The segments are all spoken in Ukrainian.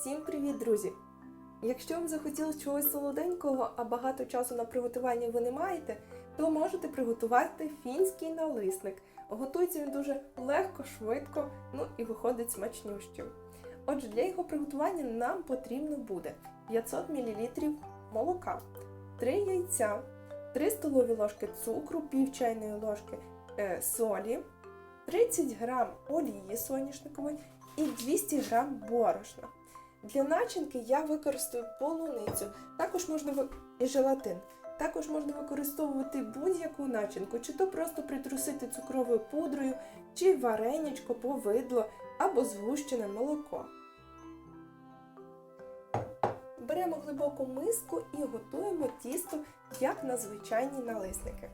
Всім привіт, друзі! Якщо вам захотілося чогось солоденького, а багато часу на приготування ви не маєте, то можете приготувати фінський налисник. Готується він дуже легко, швидко, ну і виходить смачнющим. Отже, для його приготування нам потрібно буде 500 мл молока, 3 яйця, 3 столові ложки цукру, пів чайної ложки е, солі, 30 г олії соняшникової і 200 г борошна. Для начинки я використаю полуницю, також можна і желатин. Також можна використовувати будь-яку начинку, чи то просто притрусити цукровою пудрою, чи варенячко, повидло або згущене молоко. Беремо глибоку миску і готуємо тісто, як на звичайні налисники.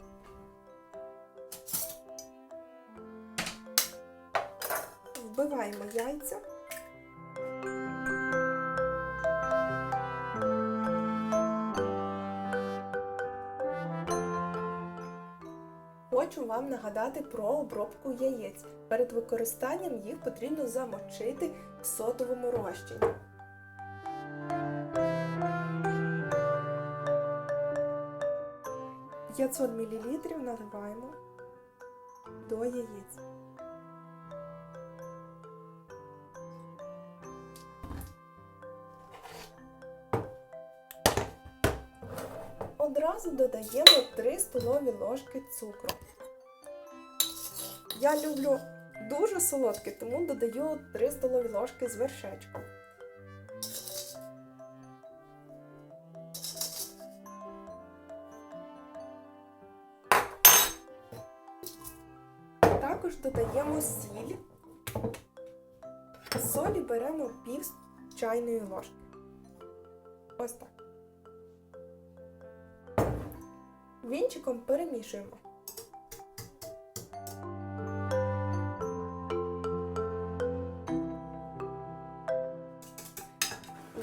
Вбиваємо яйця. Вам нагадати про обробку яєць. Перед використанням їх потрібно замочити в содовому розчині. «500 мл наливаємо до яєць. Одразу додаємо 3 столові ложки цукру. Я люблю дуже солодке, тому додаю 3 столові ложки з вершечком. Також додаємо сіль. Солі беремо пів чайної ложки. Ось так. Вінчиком перемішуємо.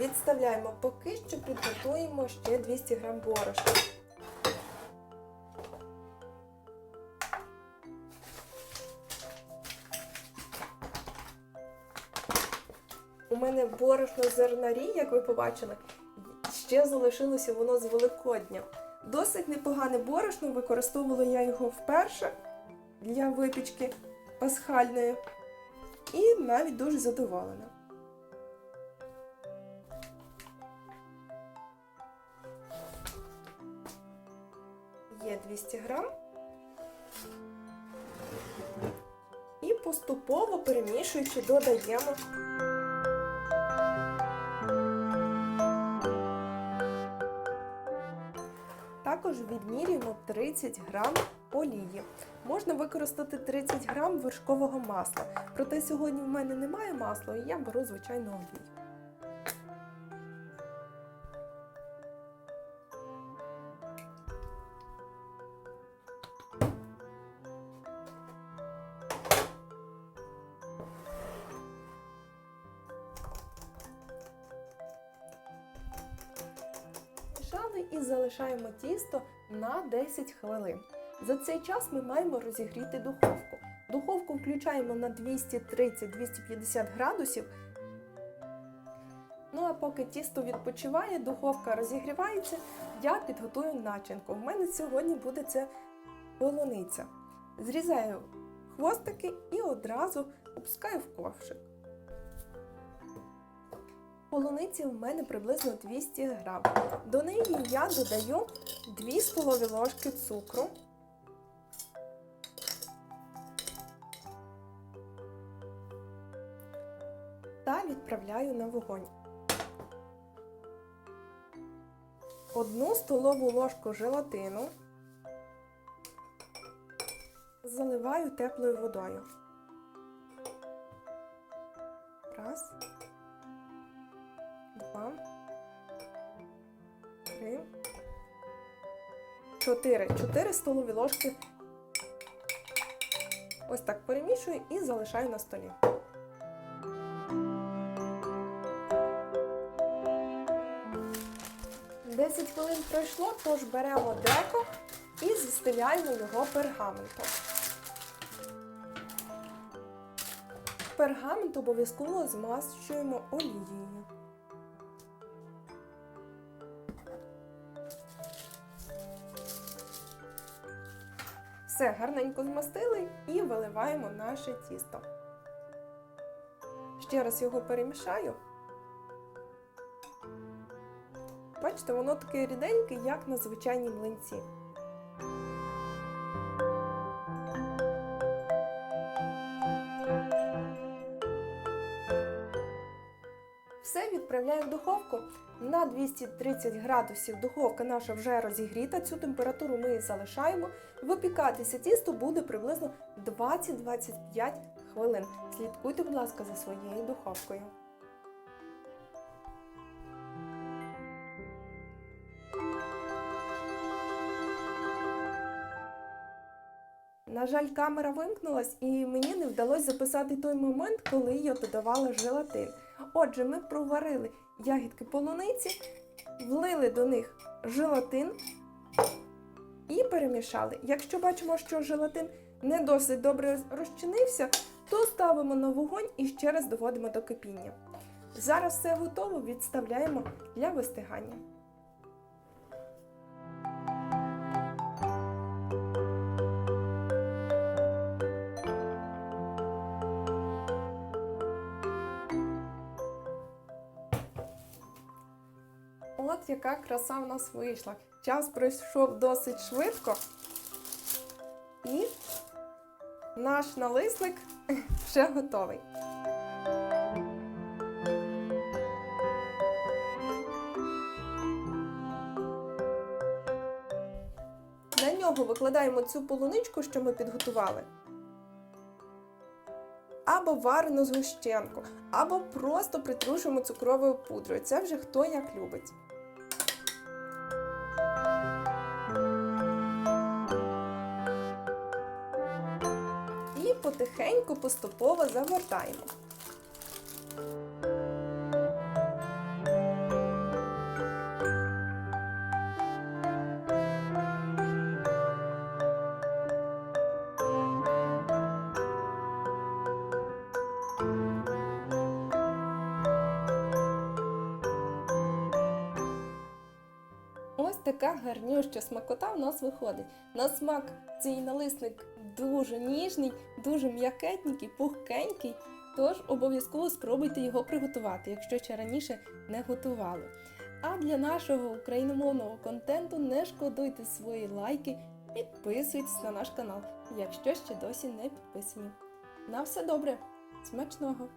Відставляємо поки що підготуємо ще 200 г борошна. У мене борошно зернарі, як ви побачили, ще залишилося воно з Великодня. Досить непогане борошно, використовувала я його вперше для випічки пасхальної. І навіть дуже задоволена. 200 грам. І поступово перемішуючи, додаємо Також відмірюємо 30 грам олії. Можна використати 30 грам вершкового масла. Проте сьогодні в мене немає масла, і я беру звичайну олію. І залишаємо тісто на 10 хвилин. За цей час ми маємо розігріти духовку. Духовку включаємо на 230-250 градусів. Ну а поки тісто відпочиває, духовка розігрівається, я підготую начинку. В мене сьогодні буде це полуниця. Зрізаю хвостики і одразу опускаю в ковшик. Полуниці у мене приблизно 200 грам. До неї я додаю 2 столові ложки цукру. Та відправляю на вогонь. Одну столову ложку желатину заливаю теплою водою. Раз два, три, чотири. Чотири столові ложки. Ось так перемішую і залишаю на столі. Десять хвилин пройшло, тож беремо деко і застеляємо його пергаментом. Пергамент обов'язково змащуємо олією. Все гарненько змастили і виливаємо наше тісто. Ще раз його перемішаю. Бачите, воно таке ріденьке, як на звичайній млинці. Все відправляю в духовку на 230 градусів. Духовка наша вже розігріта. Цю температуру ми і залишаємо. Випікатися тісто буде приблизно 20-25 хвилин. Слідкуйте, будь ласка, за своєю духовкою. На жаль, камера вимкнулась і мені не вдалося записати той момент, коли я додавала желатин. Отже, ми проварили ягідки полуниці, влили до них желатин і перемішали. Якщо бачимо, що желатин не досить добре розчинився, то ставимо на вогонь і ще раз доводимо до кипіння. Зараз все готово, відставляємо для вистигання. От яка краса в нас вийшла. Час пройшов досить швидко. І наш налисник вже готовий. На нього викладаємо цю полуничку, що ми підготували. Варену згущенку, або просто притрушуємо цукровою пудрою. Це вже хто як любить. І потихеньку поступово загортаємо. Така гарнюща смакота в нас виходить. На смак цей налисник дуже ніжний, дуже м'якетненький, пухкенький. Тож обов'язково спробуйте його приготувати, якщо ще раніше не готували. А для нашого україномовного контенту не шкодуйте свої лайки, підписуйтесь на наш канал, якщо ще досі не підписані. На все добре, смачного!